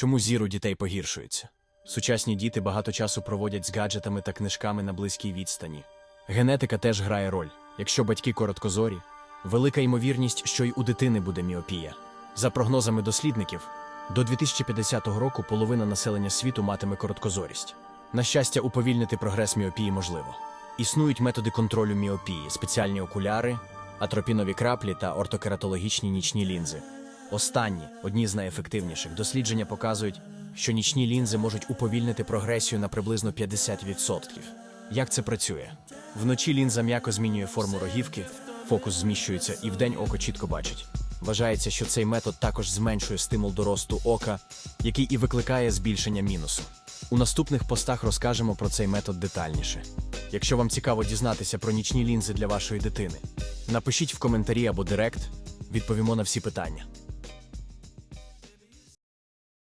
Чому зір у дітей погіршується? Сучасні діти багато часу проводять з гаджетами та книжками на близькій відстані. Генетика теж грає роль. Якщо батьки короткозорі, велика ймовірність, що й у дитини буде міопія. За прогнозами дослідників, до 2050 року половина населення світу матиме короткозорість. На щастя, уповільнити прогрес міопії можливо. Існують методи контролю міопії, спеціальні окуляри, атропінові краплі та ортокератологічні нічні лінзи. Останні, одні з найефективніших, дослідження показують, що нічні лінзи можуть уповільнити прогресію на приблизно 50%. Як це працює? Вночі лінза м'яко змінює форму рогівки, фокус зміщується і вдень око чітко бачить. Вважається, що цей метод також зменшує стимул до росту ока, який і викликає збільшення мінусу. У наступних постах розкажемо про цей метод детальніше. Якщо вам цікаво дізнатися про нічні лінзи для вашої дитини, напишіть в коментарі або директ, відповімо на всі питання.